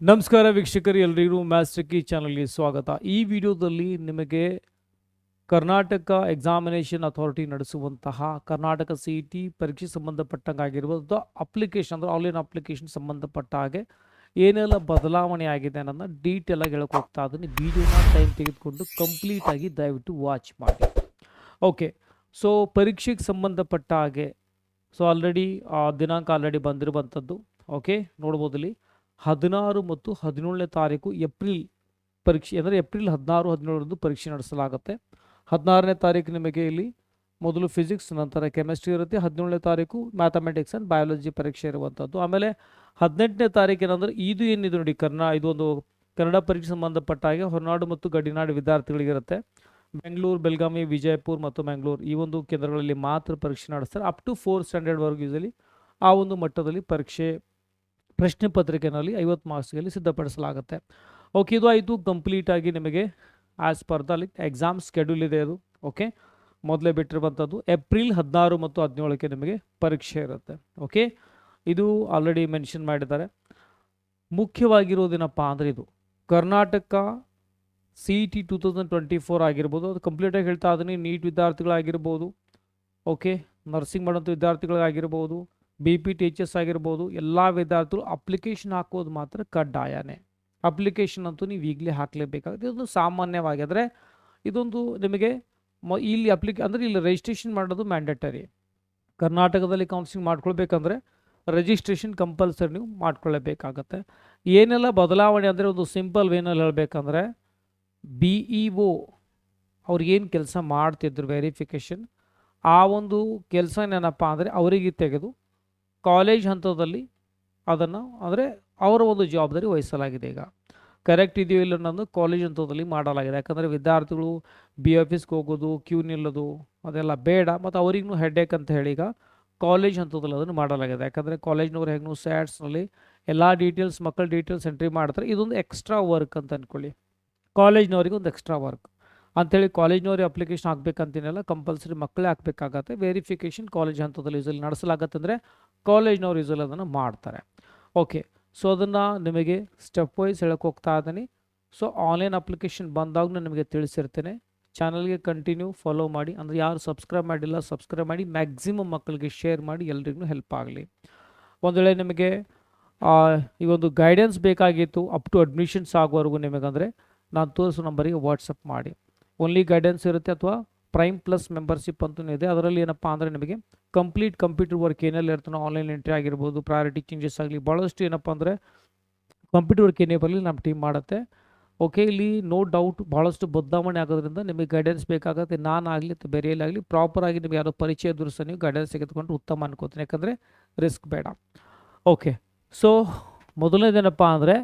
ನಮಸ್ಕಾರ ವೀಕ್ಷಕರು ಎಲ್ಲರಿಗೂ ಮ್ಯಾಸ್ಟಕಿ ಚಾನಲ್ಗೆ ಸ್ವಾಗತ. ಈ ವಿಡಿಯೋದಲ್ಲಿ ನಿಮಗೆ ಕರ್ನಾಟಕ ಎಕ್ಸಾಮಿನೇಷನ್ ಅಥಾರಿಟಿ ನಡೆಸುವಂತಹ ಕರ್ನಾಟಕ ಸಿ ಇ ಟಿ ಪರೀಕ್ಷೆ ಸಂಬಂಧಪಟ್ಟಂಗೆ ಆಗಿರ್ಬೋದು ಅಪ್ಲಿಕೇಶನ್ ಅಂದರೆ ಆನ್ಲೈನ್ ಅಪ್ಲಿಕೇಶನ್ ಸಂಬಂಧಪಟ್ಟ ಹಾಗೆ ಏನೆಲ್ಲ ಬದಲಾವಣೆ ಆಗಿದೆ ಅನ್ನೋದನ್ನು ಡೀಟೇಲ್ ಹೇಳಕ್ಕೆ ಹೋಗ್ತಾ ಇದ್ದೀನಿ. ವಿಡಿಯೋನ ಟೈಮ್ ತೆಗೆದುಕೊಂಡು ಕಂಪ್ಲೀಟಾಗಿ ದಯವಿಟ್ಟು ವಾಚ್ ಮಾಡಿ. ಓಕೆ ಸೊ ಪರೀಕ್ಷೆಗೆ ಸಂಬಂಧಪಟ್ಟ ಹಾಗೆ ಸೊ ಆಲ್ರೆಡಿ ದಿನಾಂಕ ಆಲ್ರೆಡಿ ಬಂದಿರುವಂಥದ್ದು. ಓಕೆ ನೋಡ್ಬೋದು ಇಲ್ಲಿ. ಹದಿನಾರು ಮತ್ತು ಹದಿನೇಳನೇ ತಾರೀಕು ಏಪ್ರಿಲ್ ಪರೀಕ್ಷೆ ಅಂದರೆ ಏಪ್ರಿಲ್ ಹದಿನಾರು, ಹದಿನೇಳರಂದು ಪರೀಕ್ಷೆ ನಡೆಸಲಾಗುತ್ತೆ. ಹದಿನಾರನೇ ತಾರೀಕು ನಿಮಗೆ ಇಲ್ಲಿ ಮೊದಲು ಫಿಸಿಕ್ಸ್ ನಂತರ ಕೆಮಿಸ್ಟ್ರಿ ಇರುತ್ತೆ. ಹದಿನೇಳನೇ ತಾರೀಕು ಮ್ಯಾಥಮೆಟಿಕ್ಸ್ ಆ್ಯಂಡ್ ಬಯಾಲಜಿ ಪರೀಕ್ಷೆ ಇರುವಂಥದ್ದು. ಆಮೇಲೆ ಹದಿನೆಂಟನೇ ತಾರೀಕು ಏನಂದರೆ ಇದು ಏನಿದೆ ನೋಡಿ ಕರ್ನಾ ಇದೊಂದು ಕನ್ನಡ ಪರೀಕ್ಷೆ ಸಂಬಂಧಪಟ್ಟ ಹಾಗೆ ಹೊರನಾಡು ಮತ್ತು ಗಡಿನಾಡು ವಿದ್ಯಾರ್ಥಿಗಳಿಗಿರುತ್ತೆ. ಬೆಂಗಳೂರು, ಬೆಳಗಾವಿ, ವಿಜಯಪುರ ಮತ್ತು ಮ್ಯಾಂಗ್ಳೂರು ಈ ಒಂದು ಕೇಂದ್ರಗಳಲ್ಲಿ ಮಾತ್ರ ಪರೀಕ್ಷೆ ನಡೆಸ್ತಾರೆ. ಅಪ್ ಟು ಫೋರ್ ಸ್ಟ್ಯಾಂಡರ್ಡ್ವರೆಗೂ ಯೂಸಲಿ ಆ ಒಂದು ಮಟ್ಟದಲ್ಲಿ ಪರೀಕ್ಷೆ ಪ್ರಶ್ನೆ ಪತ್ರಿಕೆನಲ್ಲಿ ಐವತ್ತು ಮಾರ್ಕ್ಸ್ಗೆಲ್ಲಿ ಸಿದ್ಧಪಡಿಸಲಾಗುತ್ತೆ. ಓಕೆ, ಇದು ಆಯಿತು. ಕಂಪ್ಲೀಟಾಗಿ ನಿಮಗೆ as per the exam schedule ಇದೆ ಅದು. ಓಕೆ, ಮೊದಲೇ ಬಿಟ್ಟಿರುವಂಥದ್ದು ಏಪ್ರಿಲ್ ಹದಿನಾರು ಮತ್ತು ಹದಿನೇಳಕ್ಕೆ ನಿಮಗೆ ಪರೀಕ್ಷೆ ಇರುತ್ತೆ. ಓಕೆ, ಇದು ಆಲ್ರೆಡಿ ಮೆನ್ಷನ್ ಮಾಡಿದ್ದಾರೆ. ಮುಖ್ಯವಾಗಿರೋದೇನಪ್ಪ ಅಂದರೆ ಇದು. Karnataka C T two thousand twenty four ಆಗಿರ್ಬೋದು, ಅದು ಕಂಪ್ಲೀಟಾಗಿ ಹೇಳ್ತಾ ಇದ್ದೀನಿ. ನೀಟ್ ವಿದ್ಯಾರ್ಥಿಗಳಾಗಿರ್ಬೋದು, ಓಕೆ, ನರ್ಸಿಂಗ್ ಮಾಡೋಂಥ ವಿದ್ಯಾರ್ಥಿಗಳಾಗಿರ್ಬೋದು ಬಿ ಪಿ ಟೀಚರ್ಸ್ ಆಗಿರ್ಬೋದು, ಎಲ್ಲ ವಿದ್ಯಾರ್ಥಿಗಳು ಅಪ್ಲಿಕೇಶನ್ ಹಾಕೋದು ಮಾತ್ರ ಕಡ್ಡಾಯನೇ. ಅಪ್ಲಿಕೇಶನ್ ಅಂತೂ ನೀವು ಈಗಲೇ ಹಾಕಲೇಬೇಕಾಗುತ್ತೆ. ಇದೊಂದು ಸಾಮಾನ್ಯವಾಗಿ ಅಂದರೆ ಇದೊಂದು ನಿಮಗೆ ಮ, ಇಲ್ಲಿ ಅಪ್ಲಿಕೇ ಅಂದರೆ ಇಲ್ಲಿ ರಿಜಿಸ್ಟ್ರೇಷನ್ ಮಾಡೋದು ಮ್ಯಾಂಡೇಟರಿ ಕರ್ನಾಟಕದಲ್ಲಿ ಕೌನ್ಸಿಲಿಂಗ್ ಮಾಡ್ಕೊಳ್ಬೇಕಂದ್ರೆ ರಿಜಿಸ್ಟ್ರೇಷನ್ ಕಂಪಲ್ಸರಿ ನೀವು ಮಾಡ್ಕೊಳ್ಳೇಬೇಕಾಗತ್ತೆ ಏನೆಲ್ಲ ಬದಲಾವಣೆ ಅಂದರೆ ಒಂದು ಸಿಂಪಲ್ ವೇನಲ್ಲಿ ಹೇಳಬೇಕಂದ್ರೆ ಬಿ ಇ ಒ ಅವ್ರಿಗೇನು ಕೆಲಸ ಮಾಡ್ತಿದ್ರು ವೆರಿಫಿಕೇಷನ್ ಆ ಒಂದು ಕೆಲಸ ಏನಪ್ಪ ಅಂದರೆ ಅವರಿಗೆ ತೆಗೆದು ಕಾಲೇಜ್ ಹಂತದಲ್ಲಿ ಅದನ್ನು ಅಂದರೆ ಅವರ ಒಂದು ಜವಾಬ್ದಾರಿ ವಹಿಸಲಾಗಿದೆ ಈಗ. ಕರೆಕ್ಟ್ ಇದೆಯೋ ಇಲ್ಲ ಅನ್ನೋದು ಕಾಲೇಜ್ ಹಂತದಲ್ಲಿ ಮಾಡಲಾಗಿದೆ. ಯಾಕಂದರೆ ವಿದ್ಯಾರ್ಥಿಗಳು ಬಿ ಆಫೀಸ್ಗೆ ಹೋಗೋದು, ಕ್ಯೂ ನಿಲ್ಲೋದು, ಅದೆಲ್ಲ ಬೇಡ. ಮತ್ತು ಅವ್ರಿಗೂ ಹೆಡ್ಡೇಕ್ ಅಂತ ಹೇಳಿ ಈಗ ಕಾಲೇಜ್ ಹಂತದಲ್ಲಿ ಅದನ್ನು ಮಾಡಲಾಗಿದೆ. ಯಾಕಂದರೆ ಕಾಲೇಜ್ನವ್ರು ಹೆಂಗೂ ಸ್ಯಾಟ್ಸ್ನಲ್ಲಿ ಎಲ್ಲ ಡೀಟೇಲ್ಸ್ ಮಕ್ಕಳ ಡೀಟೇಲ್ಸ್ ಎಂಟ್ರಿ ಮಾಡ್ತಾರೆ. ಇದೊಂದು ಎಕ್ಸ್ಟ್ರಾ ವರ್ಕ್ ಅಂತ ಅಂದ್ಕೊಳ್ಳಿ ಕಾಲೇಜ್ನವ್ರಿಗೆ ಒಂದು ಎಕ್ಸ್ಟ್ರಾ ವರ್ಕ್ ಅಂಥೇಳಿ ಕಾಲೇಜ್ನವ್ರು ಅಪ್ಲಿಕೇಶನ್ ಹಾಕ್ಬೇಕಂತೀನಲ್ಲ ಕಂಪಲ್ಸರಿ ಮಕ್ಕಳೇ ಹಾಕಬೇಕಾಗತ್ತೆ. ವೆರಿಫಿಕೇಷನ್ ಕಾಲೇಜ್ ಹಂತದಲ್ಲಿ ಯೂಸಲಿ ನಡೆಸಲಾಗತ್ತೆ ಅಂದರೆ ಕಾಲೇಜ್ನವ್ರು ಯೂಸಲಿ ಅದನ್ನು ಮಾಡ್ತಾರೆ. ಓಕೆ ಸೊ ಅದನ್ನು ನಿಮಗೆ ಸ್ಟೆಪ್ ವೈಸ್ ಹೇಳಕ್ಕೆ ಹೋಗ್ತಾ ಇದ್ದೀನಿ. ಸೊ ಆನ್ಲೈನ್ ಅಪ್ಲಿಕೇಶನ್ ಬಂದಾಗ ನಿಮಗೆ ತಿಳಿಸಿರ್ತೇನೆ. ಚಾನಲ್ಗೆ ಕಂಟಿನ್ಯೂ ಫಾಲೋ ಮಾಡಿ, ಅಂದರೆ ಯಾರು ಸಬ್ಸ್ಕ್ರೈಬ್ ಮಾಡಿಲ್ಲ ಸಬ್ಸ್ಕ್ರೈಬ್ ಮಾಡಿ ಮ್ಯಾಕ್ಸಿಮಮ್ ಮಕ್ಕಳಿಗೆ ಶೇರ್ ಮಾಡಿ, ಎಲ್ರಿಗೂ ಹೆಲ್ಪ್ ಆಗಲಿ. ಒಂದು ವೇಳೆ ನಿಮಗೆ ಈ ಒಂದು ಗೈಡೆನ್ಸ್ ಬೇಕಾಗಿತ್ತು ಅಪ್ ಟು ಅಡ್ಮಿಷನ್ಸ್ ಆಗೋವರೆಗೂ ನಿಮಗಂದರೆ ನಾನು ತೋರಿಸೋ ನಂಬರಿಗೆ ವಾಟ್ಸಪ್ ಮಾಡಿ. ಓನ್ಲಿ ಗೈಡೆನ್ಸ್ ಇರುತ್ತೆ ಅಥವಾ ಪ್ರೈಮ್ ಪ್ಲಸ್ ಮೆಂಬರ್ಶಿಪ್ ಅಂತಲೂ ಇದೆ. ಅದರಲ್ಲಿ ಏನಪ್ಪ ಅಂದರೆ ನಿಮಗೆ ಕಂಪ್ಲೀಟ್ ಕಂಪ್ಯೂಟರ್ ವರ್ಕ್ ಏನೆಲ್ಲ ಇರ್ತಾನೋ ಆನ್ಲೈನ್ ಎಂಟ್ರಿ ಆಗಿರ್ಬೋದು ಪ್ರಯಾರಿಟಿ ಚೇಂಜಸ್ ಆಗಲಿ ಭಾಳಷ್ಟು ಏನಪ್ಪ ಅಂದರೆ ಕಂಪ್ಯೂಟರ್ ವರ್ಕ್ ಏನೇ ಬರಲಿ ನಮ್ಮ ಟೀಮ್ ಮಾಡುತ್ತೆ. ಓಕೆ ಇಲ್ಲಿ ನೋ ಡೌಟ್ ಭಾಳಷ್ಟು ಬದಲಾವಣೆ ಆಗೋದ್ರಿಂದ ನಿಮಗೆ ಗೈಡೆನ್ಸ್ ಬೇಕಾಗುತ್ತೆ. ನಾನು ಆಗಲಿ ಅಥವಾ ಬೇರೆಯಲ್ಲಾಗಲಿ ಪ್ರಾಪರಾಗಿ ನಿಮಗೆ ಯಾರೋ ಪರಿಚಯ ಇದ್ರೂ ಸಹ ನೀವು ಗೈಡೆನ್ಸ್ ತೆಗೆದುಕೊಂಡು ಉತ್ತಮ ಅನ್ಕೋತೀನಿ. ಯಾಕಂದರೆ ರಿಸ್ಕ್ ಬೇಡ. ಓಕೆ ಸೊ ಮೊದಲನೇದೇನಪ್ಪ ಅಂದರೆ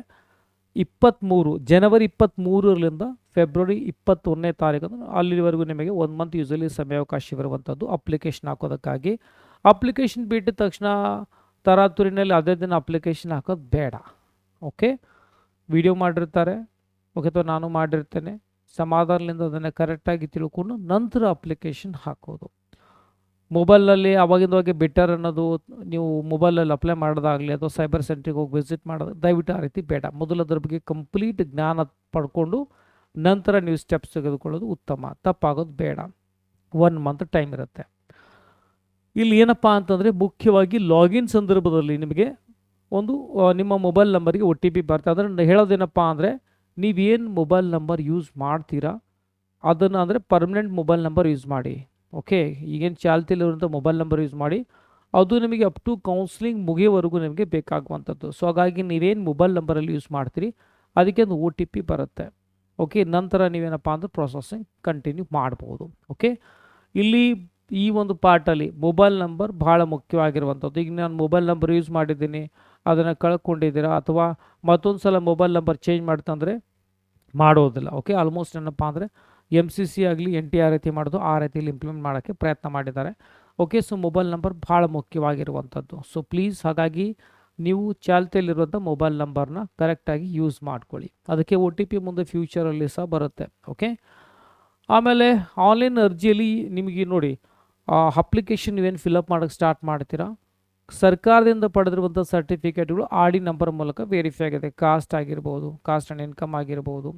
ಇಪ್ಪತ್ತ್ಮೂರು ಜನವರಿ ಇಪ್ಪತ್ತ್ಮೂರರಿಂದ ಫೆಬ್ರವರಿ ಇಪ್ಪತ್ತೊಂದನೇ ತಾರೀಕು ಅಲ್ಲಿವರೆಗೂ ನಿಮಗೆ ಒಂದು ಮಂತ್ ಯೂಸಲಿ ಸಮಯಾವಕಾಶ ಇರುವಂಥದ್ದು ಅಪ್ಲಿಕೇಶನ್ ಹಾಕೋದಕ್ಕಾಗಿ. ಅಪ್ಲಿಕೇಶನ್ ಬಿಟ್ಟ ತಕ್ಷಣ ತರಾತುರಿನಲ್ಲಿ ಅದೇ ದಿನ ಅಪ್ಲಿಕೇಶನ್ ಹಾಕೋದು ಬೇಡ. ಓಕೆ ವಿಡಿಯೋ ಮಾಡಿರ್ತಾರೆ. ಓಕೆ ಅಥವಾ ನಾನು ಮಾಡಿರ್ತೇನೆ. ಸಮಾಧಾನದಿಂದ ಅದನ್ನು ಕರೆಕ್ಟಾಗಿ ತಿಳ್ಕೊಂಡು ನಂತರ ಅಪ್ಲಿಕೇಶನ್ ಹಾಕೋದು. ಮೊಬೈಲಲ್ಲಿ ಅವಾಗಿಂದವಾಗೆ ಬೆಟರ್ ಅನ್ನೋದು ನೀವು ಮೊಬೈಲಲ್ಲಿ ಅಪ್ಲೈ ಮಾಡೋದಾಗಲಿ ಅಥವಾ ಸೈಬರ್ ಸೆಂಟ್ರಿಗೆ ಹೋಗಿ ವಿಸಿಟ್ ಮಾಡೋದು ದಯವಿಟ್ಟು ಆ ರೀತಿ ಬೇಡ. ಮೊದಲು ಅದ್ರ ಬಗ್ಗೆ ಕಂಪ್ಲೀಟ್ ಜ್ಞಾನ ಪಡ್ಕೊಂಡು ನಂತರ ನೀವು ಸ್ಟೆಪ್ಸ್ ತೆಗೆದುಕೊಳ್ಳೋದು ಉತ್ತಮ. ತಪ್ಪಾಗೋದು ಬೇಡ. ಒನ್ ಮಂತ್ ಟೈಮ್ ಇರುತ್ತೆ. ಇಲ್ಲಿ ಏನಪ್ಪ ಅಂತಂದರೆ ಮುಖ್ಯವಾಗಿ ಲಾಗಿನ್ ಸಂದರ್ಭದಲ್ಲಿ ನಿಮಗೆ ಒಂದು ನಿಮ್ಮ ಮೊಬೈಲ್ ನಂಬರಿಗೆ ಒ ಟಿ ಪಿ ಬರ್ತದೆ ಅದನ್ನು ಹೇಳೋದೇನಪ್ಪ ಅಂದರೆ ನೀವೇನು ಮೊಬೈಲ್ ನಂಬರ್ ಯೂಸ್ ಮಾಡ್ತೀರಾ, ಅದನ್ನು ಅಂದರೆ ಪರ್ಮನೆಂಟ್ ಮೊಬೈಲ್ ನಂಬರ್ ಯೂಸ್ ಮಾಡಿ. ಓಕೆ, ಈಗೇನು ಚಾಲ್ತಿಲಿರುವಂಥ ಮೊಬೈಲ್ ನಂಬರ್ ಯೂಸ್ ಮಾಡಿ, ಅದು ನಿಮಗೆ ಅಪ್ ಟು ಕೌನ್ಸಿಲಿಂಗ್ ಮುಗಿಯೋವರೆಗೂ ನಿಮಗೆ ಬೇಕಾಗುವಂಥದ್ದು. ಸೊ, ಹಾಗಾಗಿ ನೀವೇನು ಮೊಬೈಲ್ ನಂಬರಲ್ಲಿ ಯೂಸ್ ಮಾಡ್ತೀರಿ, ಅದಕ್ಕೆ ಒಂದು ಒ ಟಿ ಪಿ ಬರುತ್ತೆ. ಓಕೆ, ನಂತರ ನೀವೇನಪ್ಪ ಅಂದ್ರೆ ಪ್ರೊಸೆಸಿಂಗ್ ಕಂಟಿನ್ಯೂ ಮಾಡ್ಬೋದು. ಓಕೆ, ಇಲ್ಲಿ ಈ ಒಂದು ಪಾರ್ಟಲ್ಲಿ ಮೊಬೈಲ್ ನಂಬರ್ ಭಾಳ ಮುಖ್ಯವಾಗಿರುವಂಥದ್ದು. ಈಗ ನಾನು ಮೊಬೈಲ್ ನಂಬರ್ ಯೂಸ್ ಮಾಡಿದ್ದೀನಿ, ಅದನ್ನು ಕಳ್ಕೊಂಡಿದ್ದೀರಾ, ಅಥವಾ ಮತ್ತೊಂದು ಸಲ ಮೊಬೈಲ್ ನಂಬರ್ ಚೇಂಜ್ ಮಾಡ್ತಂದರೆ ಮಾಡೋದಿಲ್ಲ. ಓಕೆ, ಆಲ್ಮೋಸ್ಟ್ ಏನಪ್ಪ ಅಂದರೆ ಎಂ ಸಿ ಸಿ ಆಗಲಿ ಎನ್ ಟಿ ಆರ್ ರೀತಿ ಮಾಡೋದು, ಆ ರೀತಿಯಲ್ಲಿ ಇಂಪ್ಲಿಮೆಂಟ್ ಮಾಡೋಕ್ಕೆ ಪ್ರಯತ್ನ ಮಾಡಿದ್ದಾರೆ. ಓಕೆ ಸೊ ಮೊಬೈಲ್ ನಂಬರ್ ಭಾಳ ಮುಖ್ಯವಾಗಿರುವಂಥದ್ದು. ಸೊ ಪ್ಲೀಸ್ ಹಾಗಾಗಿ ನೀವು ಚಾಲ್ತಿಯಲ್ಲಿರುವಂಥ ಮೊಬೈಲ್ ನಂಬರ್ನ ಕರೆಕ್ಟಾಗಿ ಯೂಸ್ ಮಾಡ್ಕೊಳ್ಳಿ. ಅದಕ್ಕೆ ಒ ಟಿ ಪಿ ಮುಂದೆ ಫ್ಯೂಚರಲ್ಲಿ ಸಹ ಬರುತ್ತೆ. ಓಕೆ ಆಮೇಲೆ ಆನ್ಲೈನ್ ಅರ್ಜಿಯಲ್ಲಿ ನಿಮಗೆ ನೋಡಿ ಅಪ್ಲಿಕೇಶನ್ ನೀವೇನು ಫಿಲಪ್ ಮಾಡೋಕ್ಕೆ ಸ್ಟಾರ್ಟ್ ಮಾಡ್ತೀರಾ? ಸರ್ಕಾರದಿಂದ ಪಡೆದಿರುವಂಥ ಸರ್ಟಿಫಿಕೇಟ್ಗಳು ಆರ್ ಡಿ ನಂಬರ್ ಮೂಲಕ ವೆರಿಫೈ ಆಗಿದೆ. ಕಾಸ್ಟ್ ಆಗಿರ್ಬೋದು ಕಾಸ್ಟ್ ಆ್ಯಂಡ್ ಇನ್ಕಮ್ ಆಗಿರ್ಬೋದು.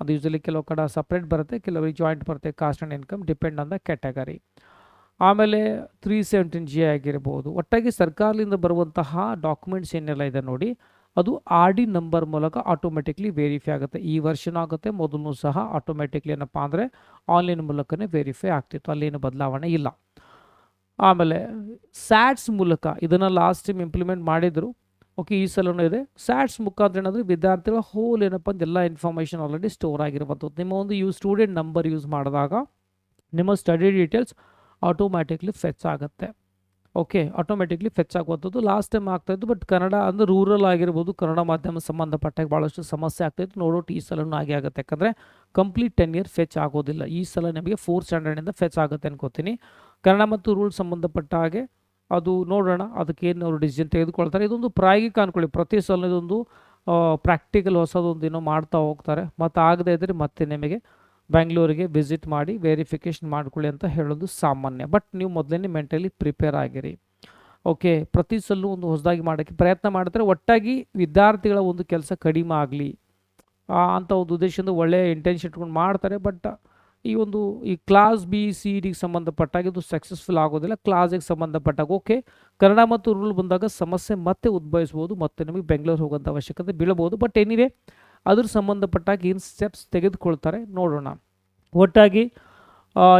ಅದು ಯೂಸಲಿ ಕೆಲವು ಕಡೆ ಸಪ್ರೇಟ್ ಬರುತ್ತೆ ಕೆಲವರಿಗೆ ಜಾಯಿಂಟ್ ಬರುತ್ತೆ caste and income depend on the category ಆಮೇಲೆ ತ್ರೀ ಸೆವೆಂಟೀನ್ ಜಿ ಆಗಿರ್ಬೋದು. ಒಟ್ಟಾಗಿ ಸರ್ಕಾರದಿಂದ ಬರುವಂತಹ ಡಾಕ್ಯುಮೆಂಟ್ಸ್ ಏನೆಲ್ಲ ಇದೆ ನೋಡಿ, ಅದು ಆರ್ ಡಿ ನಂಬರ್ ಮೂಲಕ ಆಟೋಮೆಟಿಕ್ಲಿ ವೆರಿಫೈ ಆಗುತ್ತೆ. ಈ ವರ್ಷನೂ ಆಗುತ್ತೆ, ಮೊದಲು ಸಹ ಆಟೋಮೆಟಿಕ್ಲಿ ಏನಪ್ಪ ಅಂದರೆ ಆನ್ಲೈನ್ ಮೂಲಕನೇ ವೆರಿಫೈ ಆಗ್ತಿತ್ತು. ಅಲ್ಲೇನು ಬದಲಾವಣೆ ಇಲ್ಲ. ಆಮೇಲೆ ಸ್ಯಾಟ್ಸ್ ಮೂಲಕ ಇದನ್ನು ಲಾಸ್ಟ್ ಟೈಮ್ ಇಂಪ್ಲಿಮೆಂಟ್ ಮಾಡಿದರು. ಓಕೆ ಈ ಸಲನೂ ಇದೆ ಸ್ಯಾಟ್ಸ್ ಮುಖಾಂತರ ಏನಾದರೂ ವಿದ್ಯಾರ್ಥಿಗಳ ಹೋಲ್ ಏನಪ್ಪ ಅಂದ್ರೆ ಎಲ್ಲ ಇನ್ಫಾರ್ಮೇಷನ್ ಆಲ್ರೆಡಿ ಸ್ಟೋರ್ ಆಗಿರುವಂಥದ್ದು. ನಿಮ್ಮ ಒಂದು ಯೂ ಸ್ಟೂಡೆಂಟ್ ನಂಬರ್ ಯೂಸ್ ಮಾಡಿದಾಗ ನಿಮ್ಮ ಸ್ಟಡಿ ಡೀಟೇಲ್ಸ್ ಆಟೋಮ್ಯಾಟಿಕ್ಲಿ ಫೆಚ್ ಆಗುತ್ತೆ. ಓಕೆ ಆಟೋಮ್ಯಾಟಿಕ್ಲಿ ಫೆಚ್ ಆಗುವಂಥದ್ದು. ಲಾಸ್ಟ್ ಟೈಮ್ ಆಗ್ತಾಯಿತ್ತು ಬಟ್ ಕನ್ನಡ ಅಂದರೆ ರೂರಲ್ ಆಗಿರ್ಬೋದು, ಕನ್ನಡ ಮಾಧ್ಯಮ ಸಂಬಂಧಪಟ್ಟಾಗ ಭಾಳಷ್ಟು ಸಮಸ್ಯೆ ಆಗ್ತಾಯಿತ್ತು ನೋಡೋ ಈ ಸಲನೂ ಹಾಗೆ ಆಗುತ್ತೆ. ಯಾಕಂದರೆ ಕಂಪ್ಲೀಟ್ ಟೆನ್ ಇಯರ್ ಫೆಚ್ ಆಗೋದಿಲ್ಲ. ಈ ಸಲ ನಿಮಗೆ ಫೋರ್ತ್ ಸ್ಟ್ಯಾಂಡರ್ಡಿಂದ ಫೆಚ್ ಆಗುತ್ತೆ ಅನ್ಕೋತೀನಿ. ಕನ್ನಡ ಮತ್ತು ರೂಲ್ ಸಂಬಂಧಪಟ್ಟ ಹಾಗೆ ಅದು ನೋಡೋಣ, ಅದಕ್ಕೇನು ಅವರು ಡಿಸಿಷನ್ ತೆಗೆದುಕೊಳ್ತಾರೆ. ಇದೊಂದು ಪ್ರಾಯೋಗಿಕ ಅನ್ಕೊಳ್ಳಿ. ಪ್ರತಿ ಸಲ ಇದೊಂದು ಪ್ರಾಕ್ಟಿಕಲ್ ಹೊಸದೊಂದು ಏನೋ ಮಾಡ್ತಾ ಹೋಗ್ತಾರೆ. ಮತ್ತು ಆಗದೇ ಇದ್ದರೆ ಮತ್ತೆ ನಿಮಗೆ ಬ್ಯಾಂಗ್ಳೂರಿಗೆ ವಿಸಿಟ್ ಮಾಡಿ ವೆರಿಫಿಕೇಷನ್ ಮಾಡ್ಕೊಳ್ಳಿ ಅಂತ ಹೇಳೋದು ಸಾಮಾನ್ಯ. ಬಟ್ ನೀವು ಮೊದಲೇ ಮೆಂಟಲಿ ಪ್ರಿಪೇರ್ ಆಗಿರಿ. ಓಕೆ ಪ್ರತಿ ಸಲೂ ಒಂದು ಹೊಸದಾಗಿ ಮಾಡೋಕ್ಕೆ ಪ್ರಯತ್ನ ಮಾಡಿದ್ರೆ ಒಟ್ಟಾಗಿ ವಿದ್ಯಾರ್ಥಿಗಳ ಒಂದು ಕೆಲಸ ಕಡಿಮೆ ಆಗಲಿ ಅಂತ ಒಂದು ಉದ್ದೇಶದಿಂದ ಒಳ್ಳೆಯ ಇಂಟೆನ್ಷನ್ ಇಟ್ಕೊಂಡು ಮಾಡ್ತಾರೆ. ಬಟ್ ಈ ಒಂದು, ಈ ಕ್ಲಾಸ್ ಬಿ ಸಿ ಡಿಗೆ ಸಂಬಂಧಪಟ್ಟಾಗ ಇದು ಸಕ್ಸಸ್ಫುಲ್ ಆಗೋದಿಲ್ಲ. ಕ್ಲಾಸಿಗೆ ಸಂಬಂಧಪಟ್ಟಾಗ ಓಕೆ ಕನ್ನಡ ಮತ್ತು ರೂಲ್ ಬಂದಾಗ ಸಮಸ್ಯೆ ಮತ್ತೆ ಉದ್ಭವಿಸ್ಬೋದು ಮತ್ತೆ ನಮಗೆ ಬೆಂಗಳೂರು ಹೋಗೋಂಥ ಅವಶ್ಯಕತೆ ಬೀಳಬಹುದು. ಬಟ್ ಏನಿದೆ ಅದ್ರ ಸಂಬಂಧಪಟ್ಟಾಗ ಏನು ಸ್ಟೆಪ್ಸ್ ತೆಗೆದುಕೊಳ್ತಾರೆ ನೋಡೋಣ. ಒಟ್ಟಾಗಿ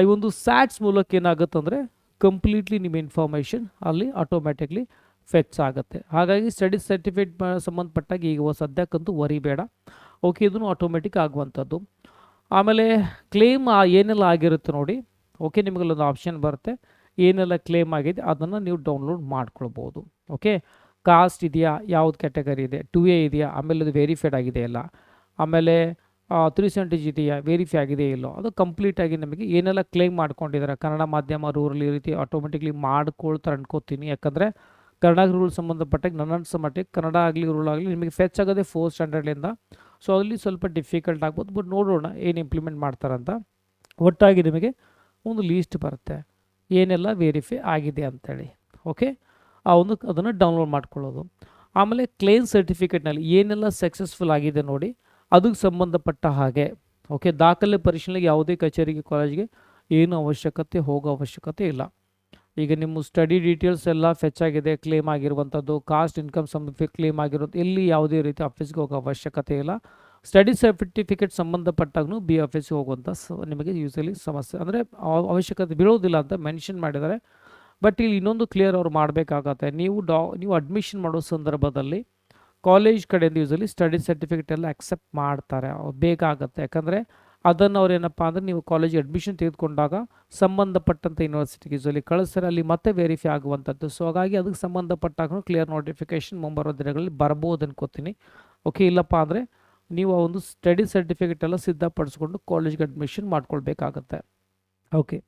ಈ ಒಂದು ಸ್ಯಾಟ್ಸ್ ಮೂಲಕ ಏನಾಗುತ್ತೆ ಅಂದರೆ ಕಂಪ್ಲೀಟ್ಲಿ ನಿಮ್ಮ ಇನ್ಫಾರ್ಮೇಷನ್ ಅಲ್ಲಿ ಆಟೋಮ್ಯಾಟಿಕ್ಲಿ ಫೆಚ್ ಆಗುತ್ತೆ. ಹಾಗಾಗಿ ಸ್ಟಡಿ ಸರ್ಟಿಫಿಕೇಟ್ ಸಂಬಂಧಪಟ್ಟಾಗ ಈಗ ಸದ್ಯಕ್ಕಂತೂ ವರಿಬೇಡ. ಓಕೆ ಇದನ್ನು ಆಟೋಮೆಟಿಕ್ ಆಗುವಂಥದ್ದು. ಆಮೇಲೆ ಕ್ಲೇಮ್ ಏನೆಲ್ಲ ಆಗಿರುತ್ತೆ ನೋಡಿ. ಓಕೆ ನಿಮಗಲ್ಲೊಂದು ಆಪ್ಷನ್ ಬರುತ್ತೆ. ಏನೆಲ್ಲ ಕ್ಲೇಮ್ ಆಗಿದೆ, ಅದನ್ನು ನೀವು ಡೌನ್ಲೋಡ್ ಮಾಡ್ಕೊಳ್ಬೋದು. ಓಕೆ ಕಾಸ್ಟ್ ಇದೆಯಾ? ಯಾವ್ದು ಕ್ಯಾಟಗರಿ ಇದೆ? ಟು ಎ ಇದೆಯಾ? ಆಮೇಲೆ ಅದು ವೆರಿಫೈಡ್ ಆಗಿದೆ ಇಲ್ಲ ಆಮೇಲೆ ತ್ರೀ ಸೆಂಟೇಜ್ ಇದೆಯಾ? ವೆರಿಫೈ ಆಗಿದೆ ಇಲ್ಲೋ? ಅದು ಕಂಪ್ಲೀಟಾಗಿ ನಮಗೆ ಏನೆಲ್ಲ ಕ್ಲೇಮ್ ಮಾಡ್ಕೊಂಡಿದ್ದಾರೆ? ಕನ್ನಡ ಮಾಧ್ಯಮ ರೂರಲ್ ಈ ರೀತಿ ಆಟೋಮೆಟಿಕ್ಲಿ ಮಾಡ್ಕೊಳ್ತಾರೆ ಅನ್ಕೋತೀನಿ. ಯಾಕಂದರೆ ಕನ್ನಡ ರೂಲ್ ಸಂಬಂಧಪಟ್ಟಾಗ ನನ್ನ ಮಟ್ಟಿಗೆ ಕನ್ನಡ ಆಗಲಿ ರೂಲ್ ಆಗಲಿ ನಿಮಗೆ ಫೆಚ್ ಆಗೋದೇ ಫೋರ್ ಸ್ಟ್ಯಾಂಡರ್ಡ್ಲಿಂದ ಸೊ ಅಲ್ಲಿ ಸ್ವಲ್ಪ ಡಿಫಿಕಲ್ಟ್ ಆಗ್ಬೋದು ಬಟ್ ನೋಡೋಣ ಏನು ಇಂಪ್ಲಿಮೆಂಟ್ ಮಾಡ್ತಾರಂತ ಒಟ್ಟಾಗಿ ನಿಮಗೆ ಒಂದು ಲೀಸ್ಟ್ ಬರುತ್ತೆ. ಏನೆಲ್ಲ ವೆರಿಫೈ ಆಗಿದೆ ಅಂತೇಳಿ. ಓಕೆ ಆ ಒಂದು ಅದನ್ನು ಡೌನ್ಲೋಡ್ ಮಾಡ್ಕೊಳ್ಳೋದು. ಆಮೇಲೆ ಕ್ಲೇಮ್ ಸರ್ಟಿಫಿಕೇಟ್ನಲ್ಲಿ ಏನೆಲ್ಲ ಸಕ್ಸಸ್ಫುಲ್ ಆಗಿದೆ ನೋಡಿ, ಅದಕ್ಕೆ ಸಂಬಂಧಪಟ್ಟ ಹಾಗೆ. ಓಕೆ ದಾಖಲೆ ಪರಿಶೀಲನೆಗೆ ಯಾವುದೇ ಕಚೇರಿಗೆ ಕಾಲೇಜಿಗೆ ಏನು ಅವಶ್ಯಕತೆ, ಹೋಗೋ ಅವಶ್ಯಕತೆ ಇಲ್ಲ. ಈಗ ನಿಮ್ಮ ಸ್ಟಡಿ ಡೀಟೇಲ್ಸ್ ಎಲ್ಲ ಫೆಚ್ ಆಗಿದೆ ಕ್ಲೇಮ್ ಆಗಿರುವಂಥದ್ದು ಕಾಸ್ಟ್ ಇನ್ಕಮ್ ಸಂಬಂಧ ಕ್ಲೇಮ್ ಆಗಿರೋದು, ಎಲ್ಲಿ ಯಾವುದೇ ರೀತಿ ಆಫೀಸ್ಗೆ ಹೋಗೋ ಅವಶ್ಯಕತೆ ಇಲ್ಲ. ಸ್ಟಡಿ ಸರ್ಟಿಫಿಕೇಟ್ ಸಂಬಂಧಪಟ್ಟಾಗೂ ಬಿ ಆಫೀಸ್ಗೆ ಹೋಗುವಂಥ ನಿಮಗೆ ಯೂಸಲಿ ಸಮಸ್ಯೆ. ಅಂದರೆ ಅವಶ್ಯಕತೆ ಬೀಳೋದಿಲ್ಲ ಅಂತ ಮೆನ್ಷನ್ ಮಾಡಿದ್ದಾರೆ. ಬಟ್ ಇಲ್ಲಿ ಇನ್ನೊಂದು ಕ್ಲಿಯರ್ ಅವ್ರು ಮಾಡಬೇಕಾಗತ್ತೆ. ನೀವು ಡಾ, ನೀವು ಅಡ್ಮಿಷನ್ ಮಾಡೋ ಸಂದರ್ಭದಲ್ಲಿ ಕಾಲೇಜ್ ಕಡೆಯಿಂದ ಯೂಸಲಿ ಸ್ಟಡಿ ಸರ್ಟಿಫಿಕೇಟ್ ಎಲ್ಲ ಅಕ್ಸೆಪ್ಟ್ ಮಾಡ್ತಾರೆ. ಬೇಗ ಆಗುತ್ತೆ ಯಾಕಂದರೆ ಅದನ್ನು ಅವ್ರು ಏನಪ್ಪ ಅಂದರೆ ನೀವು ಕಾಲೇಜಿಗೆ ಅಡ್ಮಿಷನ್ ತೆಗೆದುಕೊಂಡಾಗ ಸಂಬಂಧಪಟ್ಟಂಥ ಯೂನಿವರ್ಸಿಟಿಗೆ ಯೂಸಲಿ ಕಳಿಸ್ತಾರೆ. ಅಲ್ಲಿ ಮತ್ತೆ ವೆರಿಫೈ ಆಗುವಂಥದ್ದು ಸೊ ಹಾಗಾಗಿ ಅದಕ್ಕೆ ಸಂಬಂಧಪಟ್ಟಾಗ ಕ್ಲಿಯರ್ ನೋಟಿಫಿಕೇಶನ್ ಮುಂಬರೋ ದಿನಗಳಲ್ಲಿ ಬರ್ಬೋದು ಅನ್ಕೋತೀನಿ. ಓಕೆ ಇಲ್ಲಪ್ಪ ಅಂದರೆ ನೀವು ಆ ಒಂದು ಸ್ಟಡಿ ಸರ್ಟಿಫಿಕೇಟ್ ಎಲ್ಲ ಸಿದ್ಧಪಡಿಸ್ಕೊಂಡು ಕಾಲೇಜ್ಗೆ ಅಡ್ಮಿಷನ್ ಮಾಡ್ಕೊಳ್ಬೇಕಾಗತ್ತೆ. ಓಕೆ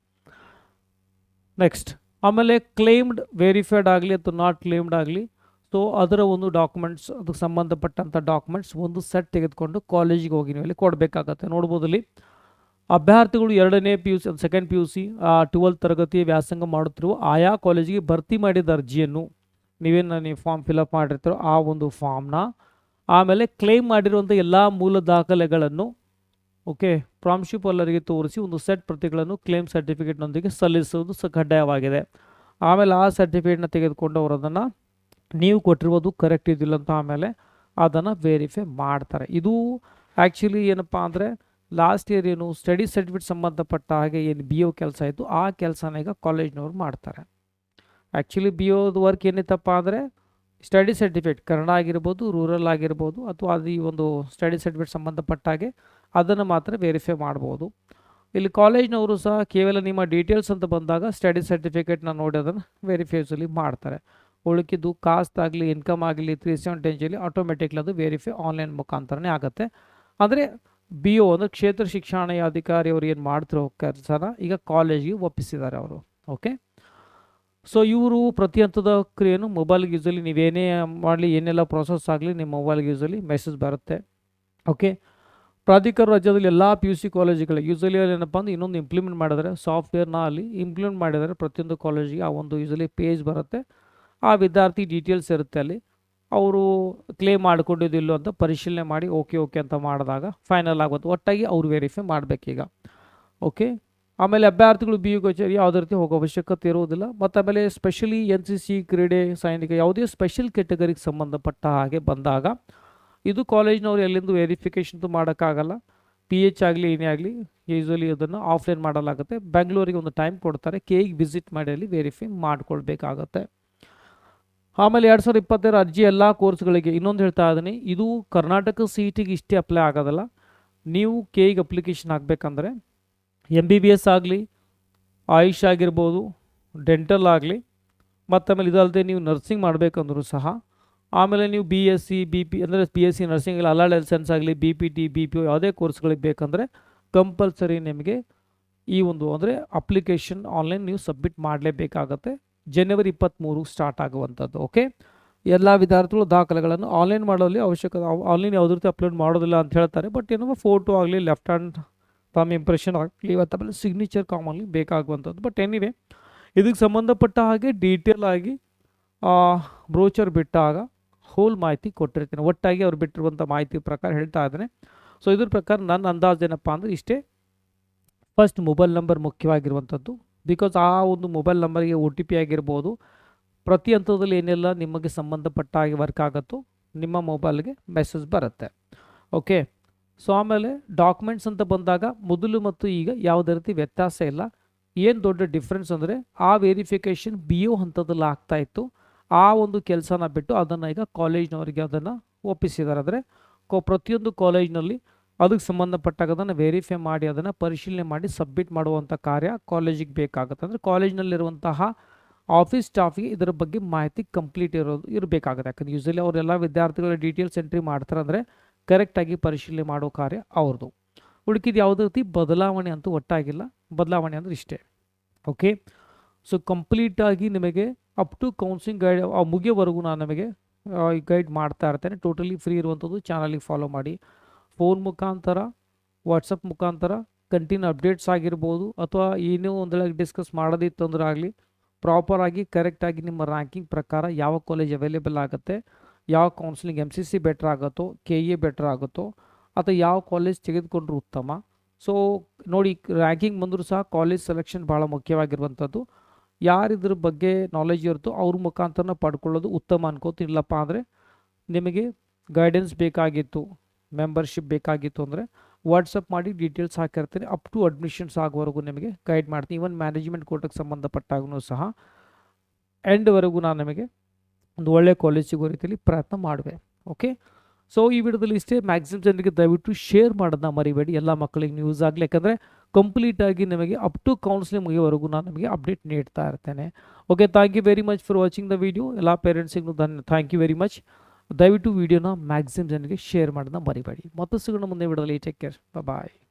ನೆಕ್ಸ್ಟ್ ಆಮೇಲೆ ಕ್ಲೇಮ್ಡ್ ವೆರಿಫೈಡ್ ಆಗಲಿ ಅಥವಾ ನಾಟ್ ಕ್ಲೇಮ್ಡ್ ಆಗಲಿ ಸೊ ಅದರ ಒಂದು ಡಾಕ್ಯುಮೆಂಟ್ಸ್ ಅದಕ್ಕೆ ಸಂಬಂಧಪಟ್ಟಂಥ ಡಾಕ್ಯುಮೆಂಟ್ಸ್ ಒಂದು ಸೆಟ್ ತೆಗೆದುಕೊಂಡು ಕಾಲೇಜಿಗೆ ಹೋಗಿ ನೀವು ಇಲ್ಲಿ ಕೊಡಬೇಕಾಗತ್ತೆ. ನೋಡ್ಬೋದು ಇಲ್ಲಿ. ಅಭ್ಯರ್ಥಿಗಳು ಎರಡನೇ P U C second P U C twelfth ತರಗತಿ ವ್ಯಾಸಂಗ ಮಾಡುತ್ತಿರುವ ಆಯಾ ಕಾಲೇಜಿಗೆ ಭರ್ತಿ ಮಾಡಿದ ಅರ್ಜಿಯನ್ನು ನೀವೇನು ನೀವು ಫಾರ್ಮ್ ಫಿಲಪ್ ಮಾಡಿರ್ತೀರೋ ಆ ಒಂದು ಫಾರ್ಮ್ನ ಆಮೇಲೆ ಕ್ಲೇಮ್ ಮಾಡಿರುವಂಥ ಎಲ್ಲ ಮೂಲ ದಾಖಲೆಗಳನ್ನು ಓಕೆ ಪ್ರಾಂಶುಪಾಲರಿಗೆ ತೋರಿಸಿ ಒಂದು ಸೆಟ್ ಪ್ರತಿಗಳನ್ನು ಕ್ಲೇಮ್ ಸರ್ಟಿಫಿಕೇಟ್ನೊಂದಿಗೆ ಸಲ್ಲಿಸುವುದು ಕಡ್ಡಾಯವಾಗಿದೆ. ಆಮೇಲೆ ಆ ಸರ್ಟಿಫಿಕೇಟ್ನ ತೆಗೆದುಕೊಂಡು ಅವರು ಅದನ್ನು ನೀವು ಕೊಟ್ಟಿರ್ಬೋದು ಕರೆಕ್ಟ್ ಇದಿಲ್ಲ ಅಂತ ಆಮೇಲೆ ಅದನ್ನು ವೆರಿಫೈ ಮಾಡ್ತಾರೆ. ಇದು ಆ್ಯಕ್ಚುಲಿ ಏನಪ್ಪ ಅಂದರೆ ಲಾಸ್ಟ್ ಇಯರ್ ಏನು ಸ್ಟಡಿ ಸರ್ಟಿಫಿಕೇಟ್ ಸಂಬಂಧಪಟ್ಟ ಹಾಗೆ ಏನು ಬಿ ಒ ಕೆಲಸ ಇತ್ತು, ಆ ಕೆಲಸನ ಈಗ ಕಾಲೇಜ್ನವ್ರು ಮಾಡ್ತಾರೆ. ಆ್ಯಕ್ಚುಲಿ ಬಿ ಒದು ವರ್ಕ್ ಏನಿತ್ತಪ್ಪ ಅಂದರೆ ಸ್ಟಡಿ ಸರ್ಟಿಫಿಕೇಟ್ ಕನ್ನಡ ಆಗಿರ್ಬೋದು ರೂರಲ್ ಆಗಿರ್ಬೋದು, ಅಥವಾ ಅದು ಈ ಒಂದು ಸ್ಟಡಿ ಸರ್ಟಿಫಿಕೇಟ್ ಸಂಬಂಧಪಟ್ಟ ಹಾಗೆ ಅದನ್ನು ಮಾತ್ರ ವೆರಿಫೈ ಮಾಡ್ಬೋದು. ಇಲ್ಲಿ ಕಾಲೇಜ್ನವರು ಸಹ ಕೇವಲ ನಿಮ್ಮ ಡೀಟೇಲ್ಸ್ ಅಂತ ಬಂದಾಗ ಸ್ಟಡಿ ಸರ್ಟಿಫಿಕೇಟ್ನ ನೋಡಿ ಅದನ್ನು ವೆರಿಫೈಸಲಿ ಮಾಡ್ತಾರೆ. ಉಳುಕಿದ್ದು ಕಾಸ್ಟ್ ಆಗಲಿ ಇನ್ಕಮ್ ಆಗಲಿ ತ್ರೀ ಸೆವೆಂಟೇಜಲ್ಲಿ ಆಟೋಮೆಟಿಕ್ಲಿ ಅದು ವೆರಿಫೈ ಆನ್ಲೈನ್ ಮುಖಾಂತರನೇ ಆಗುತ್ತೆ. ಅಂದರೆ ಬಿ ಒ ಅಂದರೆ ಕ್ಷೇತ್ರ ಶಿಕ್ಷಣಾಧಿಕಾರಿ ಅವರು ಏನು ಮಾಡ್ತಿರೋ ಕೆಲಸನ ಈಗ ಕಾಲೇಜಿಗೆ ಒಪ್ಪಿಸಿದ್ದಾರೆ ಅವರು ಓಕೆ ಸೊ ಇವರು ಪ್ರತಿ ಹಂತದ ಕ್ರಿಯೆಯನ್ನು ಮೊಬೈಲ್ಗೆ ಯೂಸಲ್ಲಿ ನೀವೇನೇ ಮಾಡಲಿ, ಏನೆಲ್ಲ ಪ್ರೊಸೆಸ್ ಆಗಲಿ ನಿಮ್ಮ ಮೊಬೈಲ್ಗೆ ಯೂಸಲ್ಲಿ ಮೆಸೇಜ್ ಬರುತ್ತೆ ಓಕೆ ಪ್ರಾಧಿಕಾರ ರಾಜ್ಯದಲ್ಲಿ ಎಲ್ಲ ಪಿ ಯು ಸಿ ಕಾಲೇಜುಗಳಿಗೆ ಯೂಸಲಿ ಏನಪ್ಪ ಅಂದ್ರೆ ಇನ್ನೊಂದು ಇಂಪ್ಲಿಮೆಂಟ್ ಮಾಡಿದರೆ ಸಾಫ್ಟ್ವೇರ್ನ ಅಲ್ಲಿ ಇಂಪ್ಲಿಮೆಂಟ್ ಮಾಡಿದರೆ ಪ್ರತಿಯೊಂದು ಕಾಲೇಜಿಗೆ ಆ ಒಂದು ಯೂಸಲಿ ಪೇಜ್ ಬರುತ್ತೆ. ಆ ವಿದ್ಯಾರ್ಥಿ ಡೀಟೇಲ್ಸ್ ಇರುತ್ತೆ ಅಲ್ಲಿ. ಅವರು ಕ್ಲೇಮ್ ಮಾಡ್ಕೊಂಡಿದ್ದಿಲ್ಲೋ ಅಂತ ಪರಿಶೀಲನೆ ಮಾಡಿ ಓಕೆ ಓಕೆ ಅಂತ ಮಾಡಿದಾಗ ಫೈನಲ್ ಆಗುತ್ತೆ ಒಟ್ಟಾಗಿ ಅವ್ರು ವೆರಿಫೈ ಮಾಡಬೇಕೀಗ. ಓಕೆ ಆಮೇಲೆ ಅಭ್ಯರ್ಥಿಗಳು ಬಿ ಯು ಕಚೇರಿ ಯಾವುದೇ ರೀತಿ ಹೋಗೋ ಅವಶ್ಯಕತೆ ಇರುವುದಿಲ್ಲ. ಮತ್ತು ಆಮೇಲೆ ಸ್ಪೆಷಲಿ ಎನ್ ಸಿ ಸಿ ಕ್ರೀಡೆ, ಸೈನಿಕ ಯಾವುದೇ ಸ್ಪೆಷಲ್ ಕೆಟಗರಿಗೆ ಸಂಬಂಧಪಟ್ಟ ಹಾಗೆ ಬಂದಾಗ ಇದು ಕಾಲೇಜ್ನವ್ರು ಎಲ್ಲಿಂದ ವೆರಿಫಿಕೇಷನ್ ಮಾಡೋಕ್ಕಾಗಲ್ಲ. ಪಿ ಎಚ್ ಆಗಲಿ ಏನೇ ಆಗಲಿ ಯೂಸ್ವಲಿ ಅದನ್ನು ಆಫ್ಲೈನ್ ಮಾಡಲಾಗುತ್ತೆ. ಬೆಂಗಳೂರಿಗೆ ಒಂದು ಟೈಮ್ ಕೊಡ್ತಾರೆ. ಕೇಗೆ ವಿಸಿಟ್ ಮಾಡಿ ಅಲ್ಲಿ ವೆರಿಫೈ ಮಾಡ್ಕೊಳ್ಬೇಕಾಗತ್ತೆ. ಆಮೇಲೆ ಎರಡು ಸಾವಿರದ ಇಪ್ಪತ್ತೆರಡು ಅರ್ಜಿ ಎಲ್ಲ ಕೋರ್ಸ್ಗಳಿಗೆ ಇನ್ನೊಂದು ಹೇಳ್ತಾ ಇದ್ದೀನಿ. ಇದು ಕರ್ನಾಟಕ ಸಿ ಟಿಗೆ ಇಷ್ಟೇ ಅಪ್ಲೈ ಆಗೋದಲ್ಲ. ನೀವು ಕೆ ಇಗೆ ಅಪ್ಲಿಕೇಶನ್ ಆಗಬೇಕಂದ್ರೆ ಎಂ ಬಿ ಬಿ ಎಸ್ ಆಗಲಿ, ಆಯುಷ್ ಆಗಿರ್ಬೋದು ಡೆಂಟಲ್ ಆಗಲಿ, ಮತ್ತು ಆಮೇಲೆ ಇದಲ್ಲದೆ ನೀವು ನರ್ಸಿಂಗ್ ಮಾಡಬೇಕಂದ್ರೂ ಸಹ, ಆಮೇಲೆ ನೀವು B S C B P ಅಂದರೆ ಬಿ ಎಸ್ ಸಿ ನರ್ಸಿಂಗ್ ಇಲ್ಲ ಅಲಾಡ್ ಲೈಸೆನ್ಸ್ ಆಗಲಿ B P T B P O ಯಾವುದೇ ಕೋರ್ಸ್ಗಳಿಗೆ ಬೇಕಂದರೆ ಕಂಪಲ್ಸರಿ ನಿಮಗೆ ಈ ಒಂದು ಅಂದರೆ ಅಪ್ಲಿಕೇಶನ್ ಆನ್ಲೈನ್ ನೀವು ಸಬ್ಮಿಟ್ ಮಾಡಲೇಬೇಕಾಗತ್ತೆ. ಜನವರಿ ಇಪ್ಪತ್ತ್ಮೂರು ಸ್ಟಾರ್ಟ್ ಆಗುವಂಥದ್ದು ಓಕೆ ಎಲ್ಲ ವಿದ್ಯಾರ್ಥಿಗಳು ದಾಖಲೆಗಳನ್ನು ಆನ್ಲೈನ್ ಮಾಡೋಲ್ಲಿ ಅವಶ್ಯಕ ಆನ್ಲೈನ್ ಯಾವುದೇ ರೀತಿ ಅಪ್ಲೋಡ್ ಮಾಡೋದಿಲ್ಲ ಅಂತ ಹೇಳ್ತಾರೆ ಬಟ್ ಏನೋ ಫೋಟೋ ಆಗಲಿ ಲೆಫ್ಟ್ ಹ್ಯಾಂಡ್ ತಮ್ಮ ಇಂಪ್ರೆಷನ್ ಆಗಲಿ ಆಮೇಲೆ ಸಿಗ್ನೇಚರ್ ಕಾಮನ್ಲಿ ಬೇಕಾಗುವಂಥದ್ದು. ಬಟ್ ಏನಿದೆ ಇದಕ್ಕೆ ಸಂಬಂಧಪಟ್ಟ ಹಾಗೆ ಡೀಟೇಲ್ ಆಗಿ ಬ್ರೋಚರ್ ಬಿಟ್ಟಾಗ ಹೋಲ್ ಮಾಹಿತಿ ಕೊಟ್ಟಿರ್ತೀನಿ. ಒಟ್ಟಾಗಿ ಅವ್ರು ಬಿಟ್ಟಿರುವಂಥ ಮಾಹಿತಿ ಪ್ರಕಾರ ಹೇಳ್ತಾ ಇದ್ದೇನೆ. ಸೊ ಇದ್ರ ಪ್ರಕಾರ ನನ್ನ ಅಂದಾಜು ಏನಪ್ಪ ಅಂದರೆ ಇಷ್ಟೇ ಫಸ್ಟ್ ಮೊಬೈಲ್ ನಂಬರ್ ಮುಖ್ಯವಾಗಿರುವಂಥದ್ದು. ಬಿಕಾಸ್ ಆ ಒಂದು ಮೊಬೈಲ್ ನಂಬರ್ಗೆ ಒ ಟಿ ಪಿ ಆಗಿರ್ಬೋದು. ಪ್ರತಿ ಹಂತದಲ್ಲಿ ಏನೆಲ್ಲ ನಿಮಗೆ ಸಂಬಂಧಪಟ್ಟ ಹಾಗೆ ವರ್ಕ್ ಆಗುತ್ತೋ ನಿಮ್ಮ ಮೊಬೈಲ್ಗೆ ಮೆಸೇಜ್ ಬರುತ್ತೆ. ಓಕೆ ಸೊ ಆಮೇಲೆ ಡಾಕ್ಯುಮೆಂಟ್ಸ್ ಅಂತ ಬಂದಾಗ ಮೊದಲು ಮತ್ತು ಈಗ ಯಾವುದೇ ರೀತಿ ವ್ಯತ್ಯಾಸ ಇಲ್ಲ. ಏನು ದೊಡ್ಡ ಡಿಫ್ರೆನ್ಸ್ ಅಂದರೆ ಆ ವೆರಿಫಿಕೇಷನ್ ಬಿ ಒ ಹಂತದಲ್ಲಿ ಆಗ್ತಾ ಇತ್ತು. ಆ ಒಂದು ಕೆಲಸನ ಬಿಟ್ಟು ಅದನ್ನು ಈಗ ಕಾಲೇಜ್ನವರಿಗೆ ಅದನ್ನು ಒಪ್ಪಿಸಿದ್ದಾರೆ. ಅಂದರೆ ಕೊ ಪ್ರತಿಯೊಂದು ಕಾಲೇಜ್ನಲ್ಲಿ ಅದಕ್ಕೆ ಸಂಬಂಧಪಟ್ಟಾಗ ಅದನ್ನು ವೆರಿಫೈ ಮಾಡಿ, ಅದನ್ನು ಪರಿಶೀಲನೆ ಮಾಡಿ ಸಬ್ಮಿಟ್ ಮಾಡುವಂಥ ಕಾರ್ಯ ಕಾಲೇಜಿಗೆ ಬೇಕಾಗುತ್ತೆ. ಅಂದರೆ ಕಾಲೇಜ್ನಲ್ಲಿರುವಂತಹ ಆಫೀಸ್ ಸ್ಟಾಫಿಗೆ ಇದರ ಬಗ್ಗೆ ಮಾಹಿತಿ ಕಂಪ್ಲೀಟ್ ಇರೋದು ಇರಬೇಕಾಗುತ್ತೆ. ಯಾಕಂದರೆ ಯೂಸಲಿ ಅವರೆಲ್ಲ ವಿದ್ಯಾರ್ಥಿಗಳ ಡೀಟೇಲ್ಸ್ ಎಂಟ್ರಿ ಮಾಡ್ತಾರೆ ಅಂದರೆ ಕರೆಕ್ಟಾಗಿ ಪರಿಶೀಲನೆ ಮಾಡೋ ಕಾರ್ಯ ಅವ್ರದ್ದು ಹುಡುಕಿದ ಯಾವುದೇ ರೀತಿ ಬದಲಾವಣೆ ಅಂತೂ ಒಟ್ಟಾಗಿಲ್ಲ. ಬದಲಾವಣೆ ಅಂದರೆ ಇಷ್ಟೇ. ಓಕೆ ಸೊ ಕಂಪ್ಲೀಟಾಗಿ ನಿಮಗೆ ಅಪ್ ಟು ಕೌನ್ಸಿಲಿಂಗ್ ಗೈಡ್ ಮುಗಿಯೋವರೆಗೂ ನಾನು ನಿಮಗೆ ಗೈಡ್ ಮಾಡ್ತಾ ಇರ್ತೇನೆ. ಟೋಟಲಿ ಫ್ರೀ ಇರುವಂಥದ್ದು ಚಾನಲಿಗೆ ಫಾಲೋ ಮಾಡಿ. ಫೋನ್ ಮುಖಾಂತರ ವಾಟ್ಸಪ್ ಮುಖಾಂತರ ಕಂಟಿನ್ಯೂ ಅಪ್ಡೇಟ್ಸ್ ಆಗಿರ್ಬೋದು ಅಥವಾ ಏನೋ ಒಂದೊಳಗೆ ಡಿಸ್ಕಸ್ ಮಾಡೋದಿತ್ತು ಅಂದ್ರೆ ಆಗಲಿ ಪ್ರಾಪರಾಗಿ ಕರೆಕ್ಟಾಗಿ ನಿಮ್ಮ ರ್ಯಾಂಕಿಂಗ್ ಪ್ರಕಾರ ಯಾವ ಕಾಲೇಜ್ ಅವೈಲೇಬಲ್ ಆಗುತ್ತೆ, ಯಾವ counselling M C C better ಆಗುತ್ತೋ ಕೆ ಎ ಬೆಟ್ರ್ ಆಗುತ್ತೋ, ಅಥವಾ ಯಾವ ಕಾಲೇಜ್ ತೆಗೆದುಕೊಂಡ್ರೂ ಉತ್ತಮ. ಸೊ ನೋಡಿ ರ್ಯಾಂಕಿಂಗ್ ಬಂದರೂ ಸಹ ಕಾಲೇಜ್ ಸೆಲೆಕ್ಷನ್ ಭಾಳ ಮುಖ್ಯವಾಗಿರುವಂಥದ್ದು. ಯಾರಿದ್ರ ಬಗ್ಗೆ ನಾಲೆಜ್ ಇರುತ್ತೋ ಅವ್ರ ಮುಖಾಂತರ ಪಡ್ಕೊಳ್ಳೋದು ಉತ್ತಮ ಅನ್ಕೋತಿಲ್ಲಪ್ಪ ಅಂದರೆ ನಿಮಗೆ ಗೈಡೆನ್ಸ್ ಬೇಕಾಗಿತ್ತು. ಮೆಂಬರ್ಶಿಪ್ ಬೇಕಾಗಿತ್ತು ಅಂದರೆ ವಾಟ್ಸಪ್ ಮಾಡಿ ಡೀಟೇಲ್ಸ್ ಹಾಕಿರ್ತೀನಿ. ಅಪ್ ಟು ಅಡ್ಮಿಷನ್ಸ್ ಆಗೋವರೆಗೂ ನಿಮಗೆ ಗೈಡ್ ಮಾಡ್ತೀನಿ. ಈವನ್ ಮ್ಯಾನೇಜ್ಮೆಂಟ್ ಕೋಟಕ್ಕೆ ಸಂಬಂಧಪಟ್ಟಾಗೂ ಸಹ ಎಂಡ್ವರೆಗೂ ನಾನು ನಿಮಗೆ ಒಂದು ಒಳ್ಳೆಯ ಕಾಲೇಜ್ ಸಿಗೋ ರೀತಿಯಲ್ಲಿ ಪ್ರಯತ್ನ ಮಾಡುವೆ. ಓಕೆ ಸೊ ಈ ವಿಡಿಯೋದಲ್ಲಿ ಇಷ್ಟೇ. ಮ್ಯಾಕ್ಸಿಮಮ್ ಜನರಿಗೆ ದಯವಿಟ್ಟು ಶೇರ್ ಮಾಡೋದನ್ನ ಮರಿಬೇಡಿ. ಎಲ್ಲ ಮಕ್ಕಳಿಗೆ ನ್ಯೂಸ್ ಆಗಲಿ, ಯಾಕಂದರೆ ಕಂಪ್ಲೀಟಾಗಿ ನಿಮಗೆ ಅಪ್ ಟು ಕೌನ್ಸಿಲಿಂಗ್ ಮುಗಿಯೋವರೆಗೂ ನಾನು ನಿಮಗೆ ಅಪ್ಡೇಟ್ ನೀಡ್ತಾ ಇರ್ತೇನೆ. Okay thank you very much for watching the video ಎಲ್ಲ ಪೇರೆಂಟ್ಸಿಗೂ ಧನ್ಯ ಥ್ಯಾಂಕ್ ಯು ವೆರಿ ಮಚ್ ದಯವಿಟ್ಟು ವಿಡಿಯೋನ ಮ್ಯಾಕ್ಸಿಮಮ್ ಜನರಿಗೆ ಶೇರ್ ಮಾಡೋದನ್ನ ಮರಿಬೇಡಿ. ಮತ್ತು ಸಿಗೋಣ ಮುಂದೆ ವಿಡೋದಲ್ಲಿ ಟೇಕ್ ಕೇರ್ ಬಾಯ್